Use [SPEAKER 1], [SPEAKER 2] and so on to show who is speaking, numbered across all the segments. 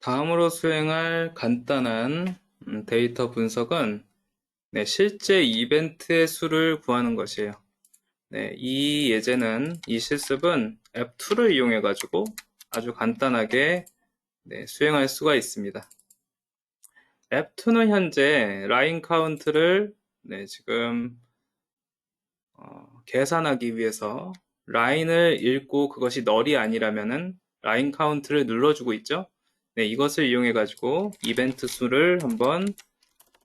[SPEAKER 1] 다음으로 수행할 간단한 음, 데이터 분석은 네, 실제 이벤트의 수를 구하는 것이에요. 네, 이 예제는, 이 실습은 앱2를 이용해 가지고 아주 간단하게 네, 수행할 수가 있습니다. 앱2는 현재 라인 카운트를 네, 지금 어, 계산하기 위해서 라인을 읽고 그것이 널이 아니라면은 라인 카운트를 눌러주고 있죠. 네, 이것을 이용해 가지고 이벤트 수를 한번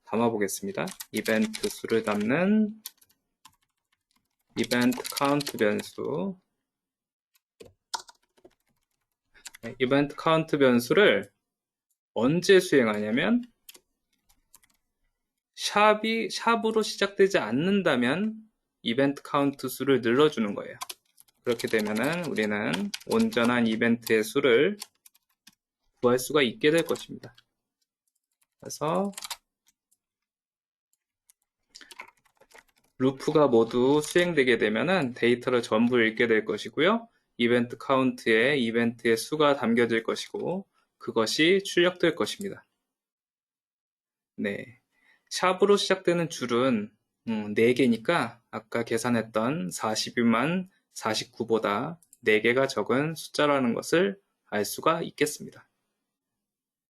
[SPEAKER 1] 담아 보겠습니다. 이벤트 수를 담는 이벤트 카운트 변수 네, 이벤트 카운트 변수를 언제 수행하냐면 샵이 샵으로 시작되지 않는다면 이벤트 카운트 수를 늘려주는 거예요. 그렇게 되면은 우리는 온전한 이벤트의 수를 구할 수가 있게 될 것입니다. 그래서 루프가 모두 수행되게 되면은 데이터를 전부 읽게 될 것이고요. 이벤트 카운트에 이벤트의 수가 담겨질 것이고 그것이 출력될 것입니다. 네. 샵으로 시작되는 줄은 음, 4개니까 아까 계산했던 42만 49보다 4개가 적은 숫자라는 것을 알 수가 있겠습니다.